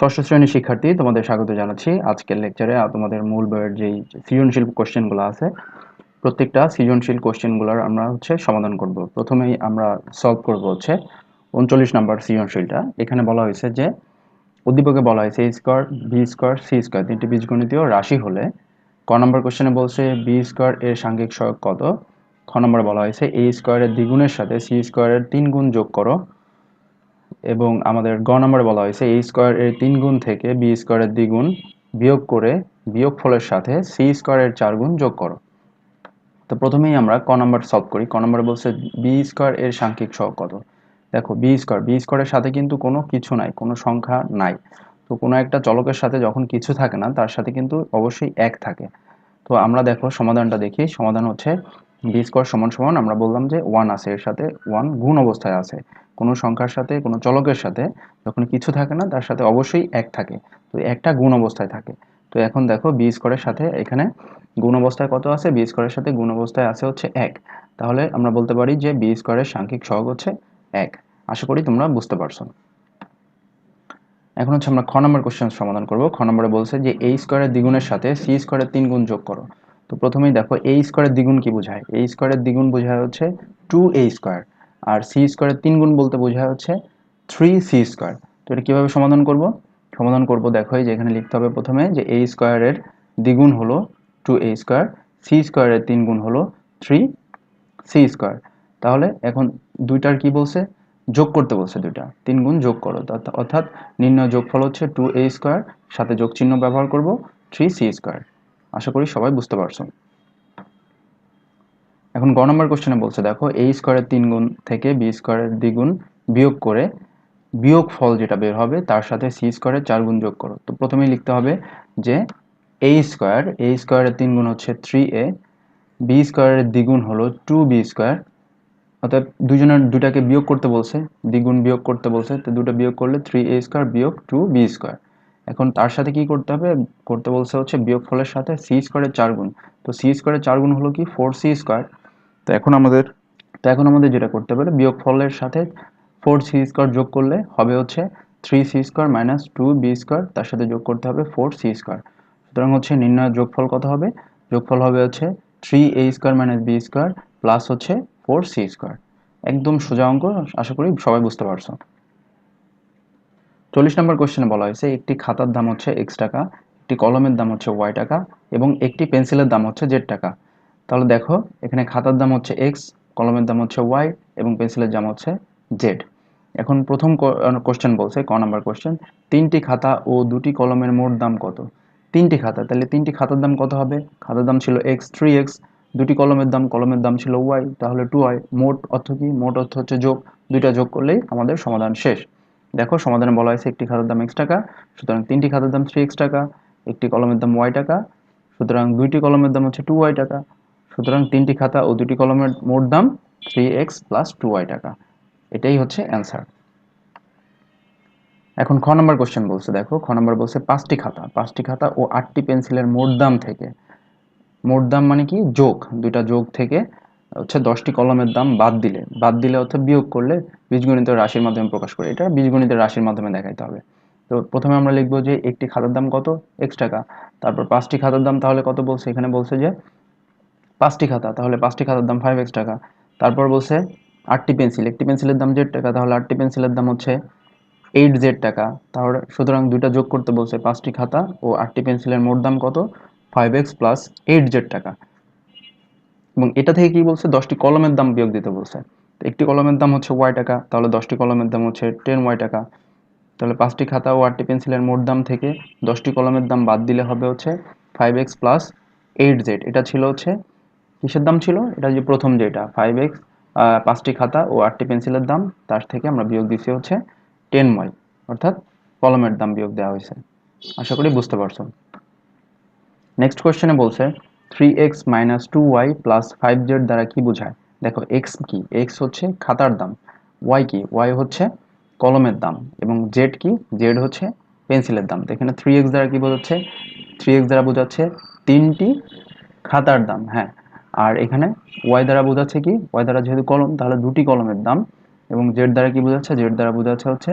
ষষ্ঠ শ্রেণির শিক্ষার্থী তোমাদের স্বাগত জানাচ্ছি। আজকের লেকচারে তোমাদের মূল বইয়ের যেই সৃজনশীল কোশ্চেনগুলো আছে, প্রত্যেকটা সৃজনশীল কোশ্চেনগুলোর আমরা হচ্ছে সমাধান করব। প্রথমেই আমরা সলভ করব হচ্ছে উনচল্লিশ নাম্বার সৃজনশীলটা। এখানে বলা হয়েছে যে, উদ্দীপকে বলা হয়েছে A square B square C square তিনটি বীজগণিতীয় রাশি হলে ক নম্বর কোশ্চেনে বলছে বি স্কোয়ার এর সাংখ্যিক সহগ কত? খ নম্বর বলা হয়েছে এ স্কোয়ারের দ্বিগুণের সাথে সি স্কোয়ারের তিন গুণ যোগ করো। এবং আমাদের গ নম্বরে বলা হয়েছে এই স্কোয়ার এর তিন গুণ থেকে বি স্কোয়ারের দ্বিগুণ বিয়োগ করে বিয়োগ ফলের সাথে সি স্কোয়ারের চার গুণ যোগ করো। তো প্রথমেই আমরা ক নম্বর সলভ করি। ক নম্বরে বলছে বি স্কোয়ার এর সাংখ্যিক সহগ কত? দেখো বি স্কোয়ার বি স্কোয়ারের সাথে কিন্তু কোনো কিছু নাই, কোনো সংখ্যা নাই। তো কোনো একটা চলকের সাথে যখন কিছু থাকে না, তার সাথে কিন্তু অবশ্যই এক থাকে। তো আমরা দেখো সমাধানটা দেখি। সমাধান হচ্ছে বি স্কোয়ার সমান সমান আমরা বললাম যে ওয়ান আছে, এর সাথে ওয়ান গুণ অবস্থায় আছে। কোনো সংখ্যার সাথে, কোনো চলকের সাথে যখন কিছু থাকে না, তার সাথে অবশ্যই এক থাকে। তো একটা গুণ অবস্থায় থাকে। তো এখন দেখো বি স্কোয়ারের সাথে এখানে গুণ অবস্থায় কত আছে? বি স্কোয়ারের সাথে গুণ অবস্থায় আছে হচ্ছে এক। তাহলে আমরা বলতে পারি যে বি স্কোয়ারের সাংখ্যিক সহগ হচ্ছে এক। আশা করি তোমরা বুঝতে পারছ। এখন হচ্ছে আমরা খ নম্বর কোশ্চেন সমাধান করব। খ নম্বরে বলছে যে এই স্কোয়ারের দ্বিগুণের সাথে সি স্কোয়ারের তিন গুণ যোগ করো। তো প্রথমেই দেখো এই স্কোয়ারের দ্বিগুণ কি বোঝায়? এই স্কোয়ারের দ্বিগুণ বোঝায় হচ্ছে টু এ স্কোয়ার আর সি স্কোয়ারের তিন গুণ বলতে বোঝায় হচ্ছে থ্রি সি স্কোয়ার তো এটা কীভাবে সমাধান করব? সমাধান করব দেখো যে এখানে লিখতে হবে প্রথমে যে এই স্কোয়ারের দ্বিগুণ হলো টু এ স্কোয়ার সি স্কোয়ারের তিন গুণ হলো থ্রি সি স্কোয়ার তাহলে এখন দুইটার কি বলছে? যোগ করতে বলছে দুইটা। তিন গুণ যোগ করো। অর্থাৎ নির্ণয় যোগফল হচ্ছে টু এ স্কোয়ার সাথে যোগ চিহ্ন ব্যবহার করব থ্রি সি স্কোয়ার আশা করি সবাই বুঝতে পারছ। এখন গ নম্বর কোশ্চেনে বলছে, দেখো এ স্কোয়ারের তিন গুণ থেকে বি স্কোয়ারের দ্বিগুণ বিয়োগ করে বিয়োগ ফল যেটা বের হবে, তার সাথে সি স্কোয়ারের চার গুণ যোগ করো। তো প্রথমেই লিখতে হবে যে এ স্কোয়ার এ স্কোয়ারের তিন গুণ হচ্ছে থ্রি এ বি স্কোয়ারের দ্বিগুণ হলো টু বি স্কোয়ার অর্থাৎ দুজনের দুটাকে বিয়োগ করতে বলছে, দ্বিগুণ বিয়োগ করতে বলছে, তো দুটো বিয়োগ করলে থ্রি এ স্কোয়ার বিয়োগ টু বি স্কোয়ার এখন তার সাথে কি করতে হবে? করতে বলছে হচ্ছে বিয়োগ ফলের সাথে সি স্কোয়ারের চার গুণ। তো সি স্কোয়ারের চার গুণ হলো কি? ফোর সি স্কোয়ার তো এখন আমাদের, তো এখন আমাদের যেটা করতে পারে বিয়োগ ফলের সাথে ফোর সি স্কোয়ার যোগ করলে হবে হচ্ছে three C square minus two B square তার সাথে যোগ করতে হবে ফোর সি স্কোয়ার সুতরাং হচ্ছে নির্ণয় যোগফল কত হবে? যোগফল হবে হচ্ছে three A square minus B square plus হচ্ছে ফোর সি স্কোয়ার একদম সোজা অঙ্ক, আশা করি সবাই বুঝতে পারছ। চল্লিশ নম্বর কোশ্চেনে বলা হয়েছে, একটি খাতার দাম হচ্ছে এক্স টাকা, একটি কলমের দাম হচ্ছে ওয়াই টাকা এবং একটি পেন্সিলের দাম হচ্ছে জেড টাকা। তাহলে দেখো, এখানে খাতার দাম হচ্ছে এক্স কলমের দাম হচ্ছে ওয়াই এবং পেন্সিলের দাম হচ্ছে জেড এখন প্রথম কোশ্চেন বলছে, ক নাম্বার কোশ্চেন তিনটি খাতা ও দুটি কলমের মোট দাম কত? তিনটি খাতা, তাহলে তিনটি খাতার দাম কত হবে? খাতার দাম ছিল এক্স থ্রি এক্স দুটি কলমের দাম কলমের দাম ছিল ওয়াই তাহলে টু ওয়াই মোট অর্থ কি? মোট অর্থ হচ্ছে যোগ, দুইটা যোগ করলেই আমাদের সমাধান শেষ। দেখো, সমাধানে বলা হয়েছে একটি খাতার দাম এক্স টাকা, সুতরাং তিনটি খাতার দাম থ্রি এক্স টাকা, একটি কলমের দাম ওয়াই টাকা, সুতরাং দুইটি কলমের দাম হচ্ছে টু ওয়াই টাকা। সুতরাং তিনটি খাতা ও দুটি কলমের মোট দাম three X plus two Y টাকা। এটাই হচ্ছে অ্যান্সার এখন খ নম্বর কোশ্চেন বলছে, দেখো, খ নম্বর বলছে পাঁচটি খাতা। পাঁচটি খাতা ও আটটি পেন্সিলের মোট দাম থেকে। মোট দাম মানে কি? যোগ। দুইটা যোগ থেকে হচ্ছে দশটি কলমের দাম বাদ দিলে। বাদ দিলে অর্থাৎ বিয়োগ করলে বীজগণিতের রাশির মাধ্যমে প্রকাশ করে। এটা বীজগণিতের রাশির মাধ্যমে দেখাইতে হবে। তো প্রথমে আমরা লিখব যে একটি খাতার দাম কত? এক্স টাকা। তারপর পাঁচটি খাতার দাম তাহলে কত বলছে? এখানে বলছে যে পাঁচটি খাতা, তাহলে পাঁচটি খাতার দাম ফাইভ এক্স টাকা। তারপর বলছে আটটি পেন্সিল একটি পেন্সিলের দাম জেড টাকা, তাহলে আটটি পেন্সিলের দাম হচ্ছে এইট জেড টাকা। তাহলে সুতরাং দুইটা যোগ করতে বলছে পাঁচটি খাতা ও আটটি পেন্সিলের মোট দাম কত? Five X plus eight Z টাকা। এবং এটা থেকে কি বলছে? দশটি কলমের দাম বিয়োগ দিতে বলছে। একটি কলমের দাম হচ্ছে ওয়াই টাকা, তাহলে দশটি কলমের দাম হচ্ছে টেন ওয়াই টাকা। তাহলে পাঁচটি খাতা ও আটটি পেন্সিলের মোট দাম থেকে দশটি কলমের দাম বাদ দিলে হবে হচ্ছে five X plus eight Z এটা ছিল হচ্ছে কিসের দাম ছিল, এটা যে প্রথম যেটা ফাইভ এক্স পাঁচটি খাতা ও আটটি পেন্সিলের দাম, তার থেকে আমরা বিয়োগ দিচ্ছি হচ্ছে টেন ওয়াই অর্থাৎ কলমের দাম বিয়োগ দেওয়া হয়েছে। আশা করি বুঝতে পারছ। নেক্সট কোয়েশ্চেনে বলছে three X minus two Y plus five Z দ্বারা কি বোঝায়? দেখো এক্স কি? এক্স হচ্ছে খাতার দাম ওয়াই কি? ওয়াই হচ্ছে কলমের দাম, এবং জেড কি? জেড হচ্ছে পেন্সিলের দাম। তো এখানে থ্রি এক্স দ্বারা কি বোঝাচ্ছে? থ্রি এক্স দ্বারা বোঝাচ্ছে তিনটি খাতার দাম হ্যাঁ। আর এখানে ওয়াই দ্বারা বোঝাচ্ছে কি? ওয়াই দ্বারা যেহেতু কলম, তাহলে দুটি কলমের দাম। এবং জেড দ্বারা কি বোঝাচ্ছে? জেড দ্বারা বোঝাচ্ছে হচ্ছে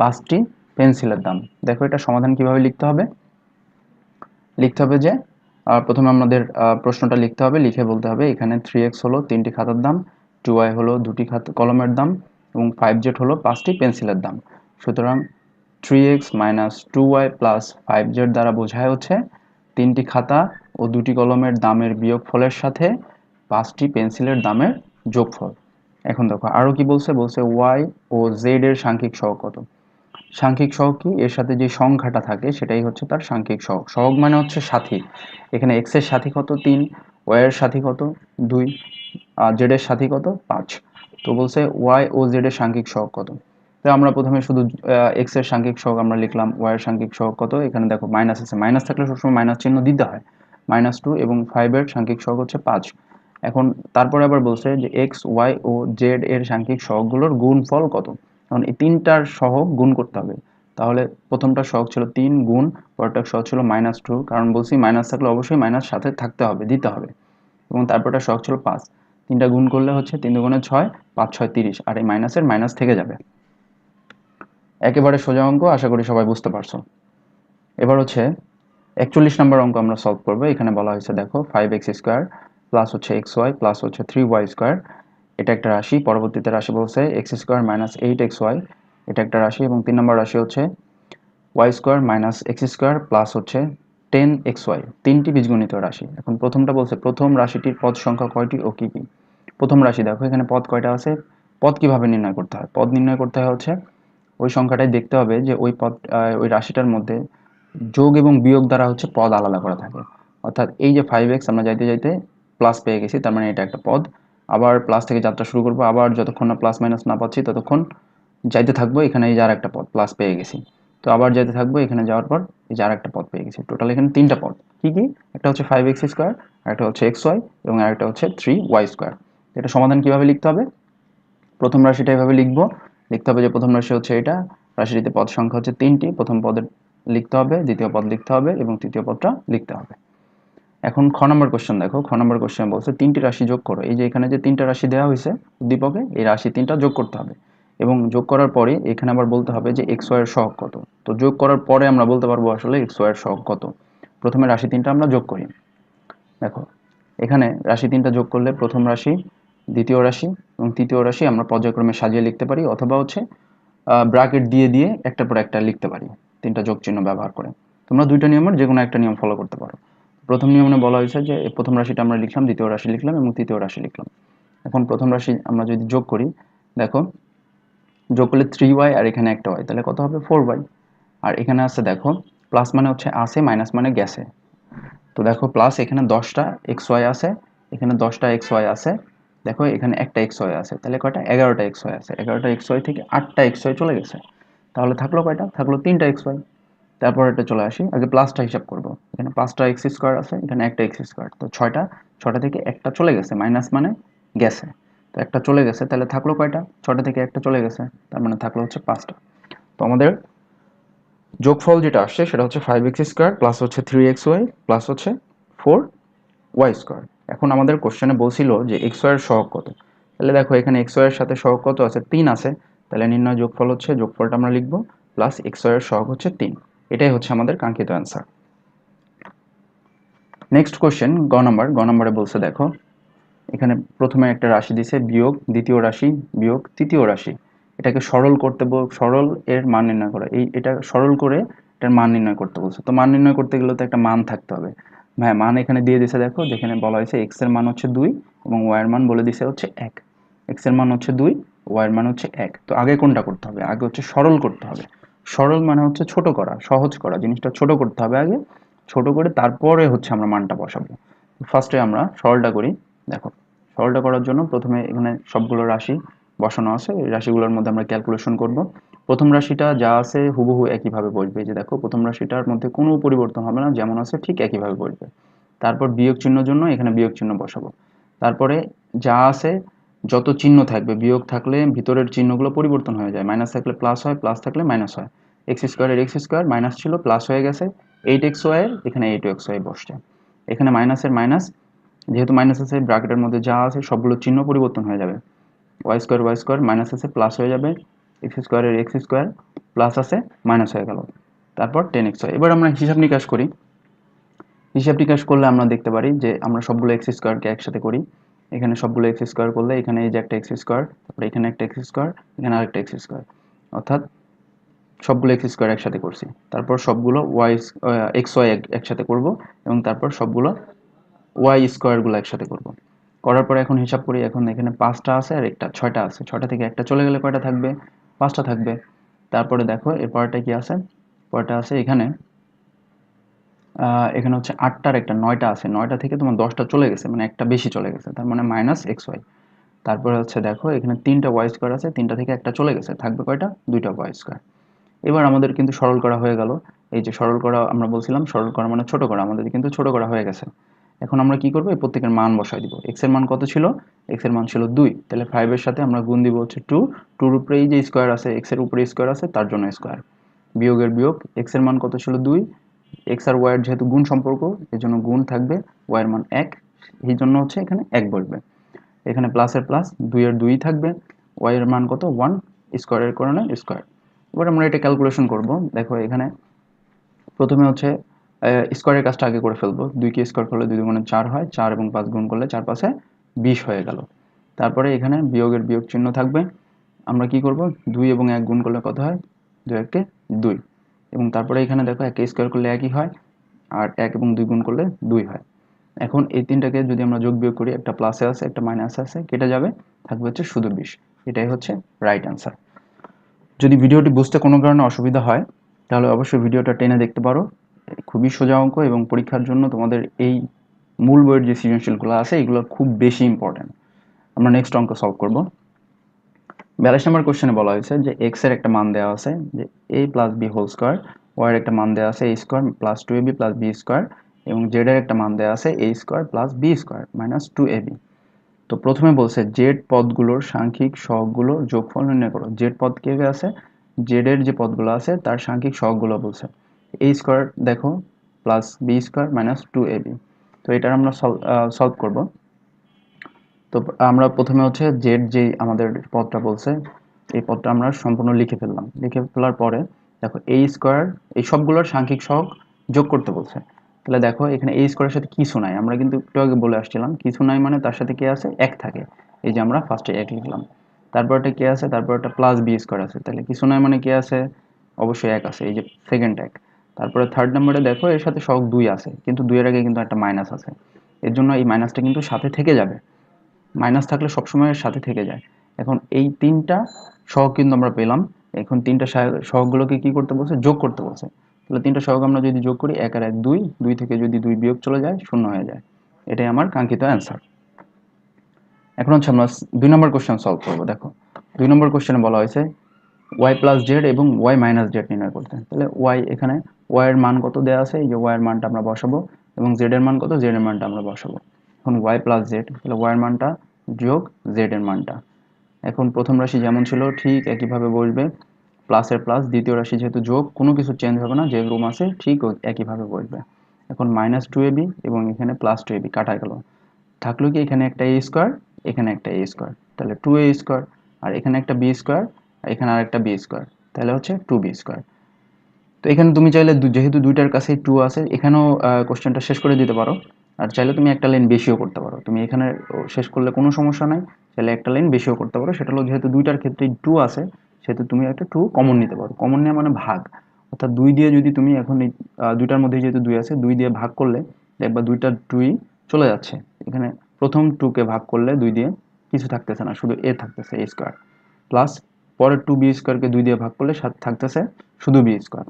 পাঁচটি পেন্সিলের দাম। দেখো এটা সমাধান কীভাবে লিখতে হবে? লিখতে হবে যে প্রথমে আমাদের প্রশ্নটা লিখতে হবে। লিখে বলতে হবে, এখানে থ্রি এক্স হলো তিনটি খাতার দাম টু ওয়াই হলো দুটি খাতা কলমের দাম, এবং ফাইভ জেড হলো পাঁচটি পেন্সিলের দাম। সুতরাং three X minus two Y plus five Z দ্বারা বোঝায় হচ্ছে তিনটি খাতা ও দুটি কলমের দামের বিয়োগফলের সাথে পাঁচটি পেন্সিলের দামের যোগফল। এখন দেখো আরও কি বলছে? বলছে ওয়াই ও জেড এর সাংখ্যিক সহগ কত? সাংখ্যিক সহগ কি? এর সাথে যে সংখ্যাটা থাকে সেটাই হচ্ছে তার সাংখ্যিক সহগ। সহগ মানে হচ্ছে সাথী এখানে এক্সের সাথী কত? তিন। ওয়াই এর সাথী কত? দুই। আর জেড এর সাথী কত? পাঁচ। তো বলছে ওয়াই ও জেড এর সাংখ্যিক সহগ কত? তো আমরা প্রথমে শুধু এক্সের সাংখ্যিক সহগ আমরা লিখলাম ওয়াই এর সাংখ্যিক সহগ কত? এখানে দেখো মাইনাস আছে। মাইনাস থাকলে সবসময় মাইনাস চিহ্ন দিতে হয়। মাইনাস টু এবং ফাইভের সাংখ্যিক সহগ হচ্ছে পাঁচ। এখন তারপরে আবার বলছে যে এক্স ওয়াই ও জেড এর সাংখ্যিক সহগগুলোর গুণফল কত? এখন এই তিনটার সহগ গুণ করতে হবে। তাহলে প্রথমটা সহগ ছিল তিন গুণ, পরেরটা সহগ ছিল মাইনাস টু কারণ বলছি মাইনাস থাকলে অবশ্যই মাইনাস সাথে থাকতে হবে, দিতে হবে। এবং তারপরটা সহগ ছিল পাঁচ। তিনটা গুণ করলে হচ্ছে তিন দুগুণে ছয়, পাঁচ ছয় তিরিশ। আর এই মাইনাসের মাইনাস থেকে যাবে। একেবারে সোজা অঙ্ক, আশা করি সবাই বুঝতে পারছ। এবার হচ্ছে একচল্লিশ নম্বর অঙ্ক আমরা সলভ করব। এখানে বলা হয়েছে, দেখো ফাইভ এক্স স্কোয়ার প্লাস হচ্ছে এক্স ওয়াই প্লাস হচ্ছে থ্রি ওয়াই স্কোয়ার এটা একটা রাশি, পরবর্তীতে রাশি বলছে X square minus eight X Y এটা একটা রাশি এবং তিন নম্বর রাশি হচ্ছে Y square minus X square plus হচ্ছে টেন এক্স ওয়াই তিনটি বীজগণিত রাশি। এখন প্রথমটা বলছে, প্রথম রাশিটির পদ সংখ্যা কয়টি ও কী কী? প্রথম রাশি, দেখো, এখানে পদ কয়টা আছে? পদ কীভাবে নির্ণয় করতে হয়? পদ নির্ণয় করতে হয় হচ্ছে, ওই সংখ্যাটাই দেখতে হবে যে ওই পদ ওই রাশিটার মধ্যে যোগ এবং বিয়োগ দ্বারা হচ্ছে পদ আলাদা করা থাকে। অর্থাৎ এই যে ফাইভ এক্স আমরা যাইতে যাইতে প্লাস পেয়ে গেছি, তার মানে এটা একটা পদ। আবার প্লাস থেকে যাত্রা শুরু করব, আবার যতক্ষণ না প্লাস মাইনাস না পাচ্ছি ততক্ষণ যাইতে থাকব এখানে এই যে আর একটা পদ প্লাস পেয়ে গেছি। তো আবার যেতে থাকব, এখানে যাওয়ার পর এই যে আর একটা পদ পেয়ে গেছি। টোটাল এখানে তিনটা পদ। কি কি? একটা হচ্ছে ফাইভ এক্স স্কোয়ার একটা হচ্ছে এক্স ওয়াই এবং আরেকটা হচ্ছে থ্রি ওয়াই স্কোয়ার এটা সমাধান কীভাবে লিখতে হবে? প্রথম রাশিটা এভাবে লিখব। লিখতে হবে যে প্রথম রাশি হচ্ছে এটা। রাশিটিতে পদ সংখ্যা হচ্ছে তিনটি। প্রথম পদের লিখতে হবে, দ্বিতীয় পদ লিখতে হবে এবং তৃতীয় পদটা লিখতে হবে। এখন খ নম্বর কোশ্চেন দেখো। খ নম্বর কোশ্চেন বলছে, তিনটি রাশি যোগ করো। এই যে এখানে যে তিনটা রাশি দেওয়া হয়েছে উদ্দীপকে, এই রাশি তিনটা যোগ করতে হবে। এবং যোগ করার পরে এখানে আবার বলতে হবে যে এক্স ওয়াই এর সহগ কত। তো যোগ করার পরে আমরা বলতে পারব আসলে এক্স ওয়াই এর সহগ কত। প্রথমে রাশি তিনটা আমরা যোগ করি। দেখো, এখানে রাশি তিনটা যোগ করলে প্রথম রাশি, দ্বিতীয় রাশি এবং তৃতীয় রাশি আমরা পর্যায়ক্রমে সাজিয়ে লিখতে পারি। অথবা হচ্ছে ব্র্যাকেট দিয়ে দিয়ে একটার পর একটা লিখতে পারি। তিনটা যোগ চিহ্ন ব্যবহার করে। তোমরা দুইটা নিয়মের যে কোনো একটা নিয়ম ফলো করতে পারো। প্রথম নিয়মে বলা হয়েছে যে প্রথম রাশিটা আমরা লিখলাম, দ্বিতীয় রাশি লিখলাম এবং তৃতীয় রাশি লিখলাম। এখন প্রথম রাশি আমরা যদি যোগ করি, দেখো, যোগ করলে থ্রি ওয়াই আর এখানে একটা ওয়াই তাহলে কত হবে? ফোর ওয়াই আর এখানে আছে, দেখো প্লাস মানে হচ্ছে আসে মাইনাস মানে গেছে। তো দেখো প্লাস এখানে দশটা এক্স ওয়াই আছে, এখানে দশটা এক্স ওয়াই আছে, দেখো, এখানে একটা এক্স ওয়াই আছে, তাহলে কয়টা? এগারোটা এক্স ওয়াই আছে। এগারোটা এক্স ওয়াই থেকে আটটা এক্স ওয়াই চলে গেছে। তাহলে থাকল কয়টা? থাকল তিনটা এক্স ওয়াই তারপর এটা চলে আসি, আগে প্লাসটা হিসাব করব। এখানে পাঁচটা এক্স স্কোয়ার আছে, এখানে একটা এক্স স্কোয়ার তো ছয়টা ছটা থেকে একটা চলে গেছে মাইনাস মানে গেছে। তো একটা চলে গেছে, তাহলে থাকল কয়টা? ছটা থেকে একটা চলে গেছে, তার মানে থাকল হচ্ছে পাঁচটা। তো আমাদের যোগফল যেটা আসছে, সেটা হচ্ছে ফাইভ এক্স স্কোয়ার প্লাস হচ্ছে থ্রি এক্স ওয়াই প্লাস হচ্ছে ফোর ওয়াই স্কোয়ার এখন আমাদের কোশ্চেনে বলছিল যে এক্স ওয়াই এর সহগ কত? তাহলে দেখো, এখানে এক্স ওয়াই এর সাথে সহগ কত আছে? তিন আছে। তাহলে নির্ণয় যোগফল হচ্ছে, যোগফলটা আমরা লিখব প্লাস এক্সের সহগ হচ্ছে তিন। এটাই হচ্ছে আমাদের কাঙ্ক্ষিত অ্যান্সার নেক্সট কোশ্চেন গ নাম্বার গ নাম্বারে বলছে, দেখো, এখানে প্রথমে একটা রাশি দিছে, বিয়োগ, দ্বিতীয় রাশি, বিয়োগ, তৃতীয় রাশি। এটাকে সরল করতে বল সরল এর মান নির্ণয় করা, এই, এটা সরল করে এটার মান নির্ণয় করতে বলছে। তো মান নির্ণয় করতে গেলে তো একটা মান থাকতে হবে। হ্যাঁ মান এখানে দিয়ে দিছে, দেখো, যেখানে বলা হয়েছে এক্সের মান হচ্ছে দুই এবং ওয়াই এর মান বলে দিছে হচ্ছে এক। এক্সের মান হচ্ছে দুই ওয়াই এর মান হচ্ছে এক। তো আগে কোনটা করতে হবে? আগে হচ্ছে সরল করতে হবে। সরল মানে হচ্ছে ছোট করা, সহজ করা। জিনিসটা ছোট করতে হবে আগে, ছোট করে তারপরে হচ্ছে আমরা মানটা বসাবো। ফার্স্টে আমরা সরলটা করি। দেখো, সরলটা করার জন্য প্রথমে এখানে সবগুলো রাশি বসানো আছে। এই রাশিগুলোর মধ্যে আমরা ক্যালকুলেশন করব। প্রথম রাশিটা যা আছে হুবহু একইভাবে বসবে। যে দেখো, প্রথম রাশিটার মধ্যে কোনো পরিবর্তন হবে না, যেমন আছে ঠিক একইভাবে বসবে। তারপর বিয়োগ চিহ্ন জন্য এখানে বিয়োগ চিহ্ন বসাবো। তারপরে যা আছে যত চিহ্ন থাকবে, বিয়োগ থাকলে ভিতরের চিহ্নগুলো পরিবর্তন হয়ে যায়। মাইনাস থাকলে প্লাস হয় প্লাস থাকলে মাইনাস হয়। এক্স স্কোয়ারের এক্স স্কোয়ার মাইনাস ছিল প্লাস হয়ে গেছে। এইট এক্স ওয়াইয়ের এখানে এইট এক্স ওয়াই বসছে। এখানে মাইনাসের মাইনাস যেহেতু মাইনাস আছে ব্র্যাকেটের মধ্যে যা আছে, সবগুলো চিহ্ন পরিবর্তন হয়ে যাবে। Y square y square minus আছে প্লাস হয়ে যাবে। এক্স স্কোয়ারের এক্স স্কোয়ার প্লাস আছে মাইনাস হয়ে গেল। তারপর টেন এক্স এবার আমরা হিসাব নিকাশ করি। হিসাব নিকাশ করলে আমরা দেখতে পারি যে আমরা সবগুলো এক্স স্কোয়ারকে একসাথে করি। এখানে সবগুলো এক্স স্কোয়ার করলে এখানে এই যে একটা এক্স স্কোয়ার তারপরে এখানে একটা এক্স স্কোয়ার এখানে আরেকটা এক্স স্কোয়ার অর্থাৎ সবগুলো এক্স স্কোয়ার একসাথে করছি। তারপর সবগুলো ওয়াই এক্স ওয়াই একসাথে করব এবং তারপর সবগুলো ওয়াই স্কোয়ারগুলো একসাথে করব। করার পরে এখন হিসাব করি, এখন এখানে পাঁচটা আছে আর একটা, ছয়টা আছে। ছয়টা থেকে একটা চলে গেলে কয়টা থাকবে? পাঁচটা থাকবে। তারপরে দেখো এর কি আছে? পরেরটা আছে এখানে। এখানে হচ্ছে আটটার একটা, নয়টা আছে। নয়টা থেকে তোমার দশটা চলে গেছে মানে একটা বেশি চলে গেছে। তার মানে মাইনাস এক্স ওয়াই তারপরে হচ্ছে দেখো, এখানে তিনটা ওয়াই স্কোয়ার আছে, তিনটা থেকে একটা চলে গেছে। থাকবে কয়টা? দুইটা ওয়াই স্কোয়ার এবার আমাদের কিন্তু সরল করা হয়ে গেল। এই যে সরল করা, আমরা বলছিলাম সরল করা মানে ছোট করা, আমাদের কিন্তু ছোট করা হয়ে গেছে। এখন আমরা কি করব? এই প্রত্যেকের মান বসাই দিব। এক্সের মান কত ছিল? এক্সের মান ছিল দুই। তাহলে ফাইভের সাথে আমরা গুণ দিব হচ্ছে টু টুর উপরে এই যে স্কোয়ার আছে এক্সের উপরে স্কোয়ার আছে, তার জন্য স্কোয়ার বিয়োগের বিয়োগ এক্সের মান কত ছিল? দুই। এক্স আর ওয়াইয়ের যেহেতু গুণ সম্পর্ক এই জন্য গুণ থাকবে ওয়াইয়ের মান এক। এই জন্য হচ্ছে এখানে এক বসবে। এখানে প্লাসের প্লাস দুইয়ের দুই থাকবে। ওয়াইয়ের মান কত? ওয়ান স্কোয়ারের কারণে স্কোয়ার এবার আমরা এটা ক্যালকুলেশন করব। দেখো এখানে প্রথমে হচ্ছে স্কোয়ারের কাজটা আগে করে ফেলব। দুইকে স্কোয়ার করলে দুই দুগুণে চার হয়। চার এবং পাঁচ গুণ করলে চার পাশে বিশ হয়ে গেল। তারপরে এখানে বিয়োগের বিয়োগ চিহ্ন থাকবে। আমরা কি করব? দুই এবং এক গুণ করলে কত হয়? দুই একে দুই। এবং তারপরে এখানে দেখো একে স্কোয়ার করলে একই হয় আর এক এবং দুই গুণ করলে দুই হয়। এখন এই তিনটাকে যদি আমরা যোগ বিয়োগ করি, একটা প্লাসে আছে, একটা মাইনাসে আছে, কেটে যাবে, থাকবে হচ্ছে শুধু বিশ। এটাই হচ্ছে রাইট অ্যান্সার যদি ভিডিওটি বুঝতে কোনো কারণে অসুবিধা হয়, তাহলে অবশ্যই ভিডিওটা টেনে দেখতে পারো। খুবই সোজা অঙ্ক এবং পরীক্ষার জন্য তোমাদের এই মূল বইয়ের যে সৃজনশীলগুলো আছে, এগুলো খুব বেশি ইম্পর্ট্যান্ট আমরা নেক্সট অঙ্ক সলভ করব। বিয়াল্লিশ নম্বর কোশ্চেনে বলা হয়েছে যে এক্সের একটা মান দেওয়া আছে যে a plus b whole square y এর একটা মান দেওয়া আছে a square plus two a b plus b square এবং জেড এর একটা মান দেওয়া আছে a square plus b square minus two a b তো প্রথমে বলছে জেড পদগুলোর সাংখ্যিক সহগগুলোর যোগফল নির্ণয় করো। জেড পদ কে আছে? জেড এর যে পদগুলো আছে তার সাংখ্যিক সহগগুলো বলছে। এ স্কোয়ার দেখো plus b square minus two a b তো এটার আমরা সলভ করব। তো আমরা প্রথমে হচ্ছে জেড যেই আমাদের পদটা বলছে, এই পদটা আমরা সম্পূর্ণ লিখে ফেললাম। লিখে ফেলার পরে দেখো এ স্কোয়ার এই সবগুলোর সাংখ্যিক সহগ যোগ করতে বলছে। তাহলে দেখো এখানে এ স্কোয়ারের সাথে কিছু নাই। আমরা কিন্তু একটু আগে বলে আসছিলাম, কিছু নাই মানে তার সাথে কে আছে? এক থাকে। এই যে আমরা ফার্স্টে এক লিখলাম। তারপর একটা কে আছে? তারপর একটা প্লাস বি স্কোয়ার আছে। তাহলে কিছু নাই মানে কে আছে? অবশ্যই এক আছে, এই যে সেকেন্ড এক। তারপরে থার্ড নাম্বারে দেখো এর সাথে সহগ দুই আছে, কিন্তু দুইয়ের আগে কিন্তু একটা মাইনাস আছে। এর জন্য এই মাইনাসটা কিন্তু সাথে থেকে যাবে। মাইনাস থাকলে সবসময় সাথে থেকে যায়। এখন এই তিনটা সহগ কিন্তু আমরা পেলাম। এখন তিনটা সহগগুলোকে কি করতে বলছে? যোগ করতে বলছে। তাহলে তিনটা সহগ আমরা যদি যোগ করি, এক এক দুই দুই থেকে যদি দুই বিয়োগ চলে যায়, শূন্য হয়ে যায়। এটাই আমার কাঙ্ক্ষিত অ্যান্সার এখন হচ্ছে আমরা দুই নম্বর কোশ্চেন সলভ করব। দেখো, দুই নম্বর কোশ্চেনে বলা হয়েছে ওয়াই প্লাস জেড এবং ওয়াই মাইনাস জেড নির্ণয় করতে। তাহলে ওয়াই এখানে ওয়াই এর মান কত দেওয়া আছে? এই যে ওয়াই এর মানটা আমরা বসাবো এবং জেড এর মান কত? জেড এর মানটা আমরা বসাবো। এখন ওয়াই প্লাস জেড তাহলে ওয়াই এর মানটা যোগ জেড এর মানটা। এখন প্রথম রাশি যেমন ছিল, ঠিক একইভাবে বসবে। প্লাসের প্লাস দ্বিতীয় রাশি যেহেতু যোগ, কোনো কিছু চেঞ্জ হবে না, যে রুম আছে ঠিক একইভাবে বসবে। এখন মাইনাস টু এবি এবং এখানে প্লাস টু এবি কাটা গেল। থাকল কি এখানে একটা এ স্কোয়ার এখানে একটা এ স্কোয়ার তাহলে টু এ স্কোয়ার আর এখানে একটা বি স্কোয়ার আর এখানে আর একটা বি স্কোয়ার তাহলে হচ্ছে টু বি স্কোয়ার তো এখানে তুমি চাইলে যেহেতু দুইটার কাছেই টু আছে, এখানেও কোশ্চেনটা শেষ করে দিতে পারো। আর চাইলে তুমি একটা লাইন বেশিও করতে পারো। তুমি এখানে শেষ করলে কোনো সমস্যা নাই, চাইলে একটা লাইন বেশিও করতে পারো। সেটা হলো যেহেতু দুইটার ক্ষেত্রেই টু আছে, সেহেতু তুমি একটা টু কমন নিতে পারো। কমন নেওয়া মানে ভাগ। অর্থাৎ দুই দিয়ে যদি তুমি এখন এই দুইটার মধ্যে যেহেতু দুই আছে, দুই দিয়ে ভাগ করলে দেখবা দুইটা টুই চলে যাচ্ছে। এখানে প্রথম টুকে ভাগ করলে দুই দিয়ে কিছু থাকতেছে না, শুধু এ থাকতেছে এ স্কোয়ার প্লাস পরের টু বি স্কোয়ারকে দুই দিয়ে ভাগ করলে সাথে থাকতেছে, শুধু বি স্কোয়ার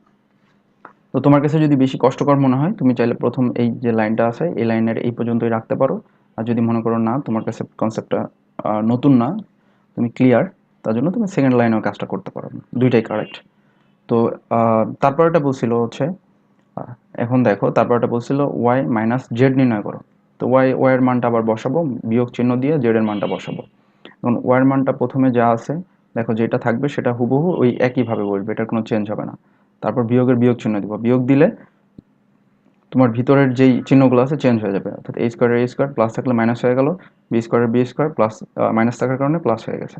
তো তোমার কাছে যদি বেশি কষ্টকর মনে হয়, তুমি চাইলে প্রথম এই যে লাইনটা আছে, এই লাইনের এই পর্যন্তই রাখতে পারো। আর যদি মনে করো না, তোমার কাছে কনসেপ্টটা নতুন না, তুমি ক্লিয়ার তার জন্য তুমি সেকেন্ড লাইনেও কাজটা করতে পারো। দুইটাই কারেক্ট তো তারপর এটা বলছিল হচ্ছে এখন দেখো তারপর এটা বলছিল ওয়াই মাইনাস জেড নির্ণয় করো। তো ওয়াই ওয়াইয়ের মানটা আবার বসাবো, বিয়োগ চিহ্ন দিয়ে জেডের মানটা বসাবো। এখন ওয়াইয়ের মানটা প্রথমে যা আছে, দেখো যেটা থাকবে সেটা হুবহু ওই একইভাবে বলবে এটার কোনো চেঞ্জ হবে না। তারপর বিয়োগের বিয়োগ চিহ্ন দিব। বিয়োগ দিলে তোমার ভিতরের যেই চিহ্নগুলো আছে চেঞ্জ হয়ে যাবে। অর্থাৎ এই স্কোয়ারের এই স্কোয়ার প্লাস থাকলে মাইনাস হয়ে গেল বি স্কোয়ারের বি স্কোয়ার প্লাস মাইনাস থাকার কারণে প্লাস হয়ে গেছে।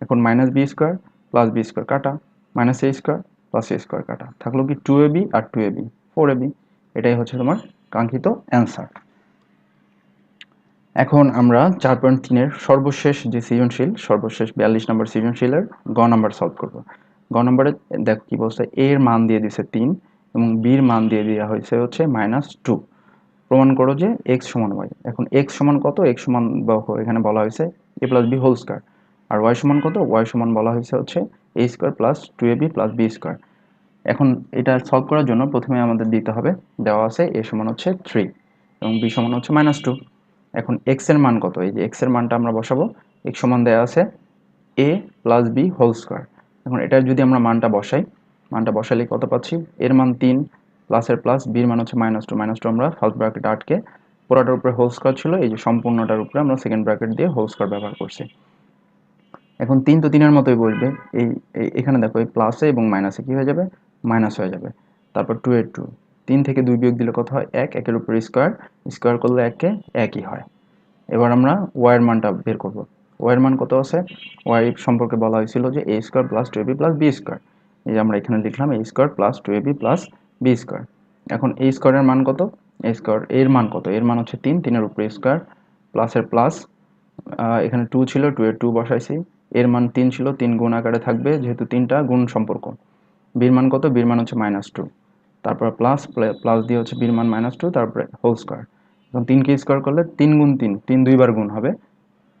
এখন minus b square plus b square কাটা minus a square plus a square কাটা। থাকল কি two A B R two a b four a b এটাই হচ্ছে তোমার কাঙ্ক্ষিত অ্যান্সার এখন আমরা চার পয়েন্ট তিনের সর্বশেষ যে সৃজনশীল, সর্বশেষ বিয়াল্লিশ নম্বর সৃজনশীলের গ নাম্বার সলভ করব। গ নম্বরে, দেখো কি বলছে এ এর মান দিয়ে দিছে তিন এবং বির মান দিয়ে দেওয়া হয়েছে হচ্ছে মাইনাস টু প্রমাণ করো যে এক্স সমান ওয়াই এখন এক্স সমান কত? এক্স সমান এখানে বলা হয়েছে a plus b whole square R Y সমান কত? ওয়াই সমান বলা হয়েছে হচ্ছে a square plus two a b plus b square এখন এটা সলভ করার জন্য প্রথমে আমাদের দিতে হবে, দেওয়া আছে এ সমান হচ্ছে থ্রি এবং বি সমান হচ্ছে মাইনাস টু এখন এক্সের মান কত? এই যে এক্সের মানটা আমরা বসাবো। এক্স সমান দেওয়া আছে a plus b whole square এখন এটা যদি আমরা মানটা বসাই, মানটা বসালে কত পাচ্ছি? এর মান তিন প্লাসের প্লাস বির মান হচ্ছে মাইনাস টু মাইনাস টু আমরা ফার্স্ট ব্র্যাকেট আটকে পুরোটার উপরে হোল স্কোয়ার ছিল, এই যে সম্পূর্ণটার উপরে আমরা সেকেন্ড ব্র্যাকেট দিয়ে হোল স্কোয়ার ব্যবহার করছি। এখন তিন তো তিনের মতোই বসবে, এই এখানে দেখো এই প্লাসে এবং মাইনাসে কী হয়ে যাবে? মাইনাস হয়ে যাবে। তারপর টু এর টু তিন থেকে দুই বিয়োগ দিলে কত হয়? এক, একের উপরে স্কোয়ার স্কোয়ার করলে একে একই হয়। এবার আমরা ওয়াইয়ের মানটা বের করব। ওয়াইয়ের মান কত আছে? ওয়াই সম্পর্কে বলা হয়েছিল যে a square plus two b plus b square. এই যে আমরা এখানে লিখলাম a square plus two b plus b square. এখন এই স্কোয়ারের মান কত? এ স্কোয়ার এর মান কত? এর মান হচ্ছে তিন, তিনের উপরে স্কোয়ার প্লাসের প্লাস এখানে টু ছিল টু এর টু বসাইছি। এর মান তিন ছিল, তিন গুণ আকারে থাকবে যেহেতু তিনটা গুণ সম্পর্ক। বির মান কত? বির মান হচ্ছে মাইনাস টু তারপর প্লাস প্লাস দিয়ে হচ্ছে বির মান মাইনাস টু তারপরে হোল স্কোয়ার এখন তিনকে স্কোয়ার করলে তিন গুণ তিন তিন দুইবার গুণ হবে।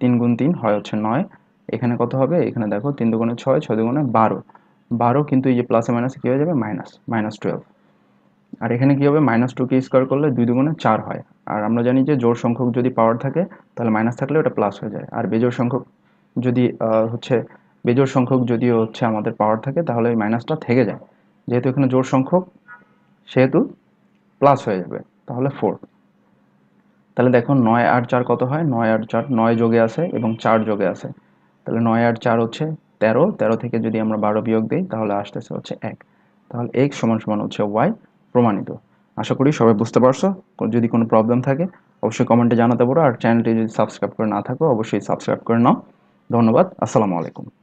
তিন গুণ তিন হয় হচ্ছে নয়। এখানে কত হবে? এখানে দেখো তিন দুগুণে ছয় ছয় দুগুণে বারো। বারো কিন্তু এই যে প্লাসে মাইনাসে কী হয়ে যাবে? মাইনাস মাইনাস টুয়েলভ আর এখানে কী হবে? মাইনাস টুকে স্কোয়ার করলে দুই দুগুণে চার হয়। আর আমরা জানি যে জোড় সংখ্যক যদি পাওয়ার থাকে, তাহলে মাইনাস থাকলে ওটা প্লাস হয়ে যায়। আর বেজোড় সংখ্যক যদি হচ্ছে বেজোড় সংখ্যক যদি হচ্ছে আমাদের পাওয়ার থাকে, তাহলে ওই মাইনাসটা থেকে যায়। যেহেতু এখানে জোড় সংখ্যক, সেহেতু প্লাস হয়ে যাবে। তাহলে ফোর তাহলে দেখো নয় আর চার কত হয়? নয় আর চার, নয় যোগে আছে এবং চার যোগে আছে তাহলে নয় আর চার হচ্ছে তেরো তেরো থেকে যদি আমরা বারো বিয়োগ দিই, তাহলে আসতেছে হচ্ছে এক। তাহলে এক সমান সমান হচ্ছে ওয়াই প্রমাণিত। আশা করি সবাই বুঝতে পারছ। যদি কোনো প্রবলেম থাকে, অবশ্যই কমেন্টে জানাতে পারো। আর চ্যানেলটি যদি সাবস্ক্রাইব করে না থাকো, অবশ্যই সাবস্ক্রাইব করে নাও। ধন্যবাদ। আসসালামু আলাইকুম।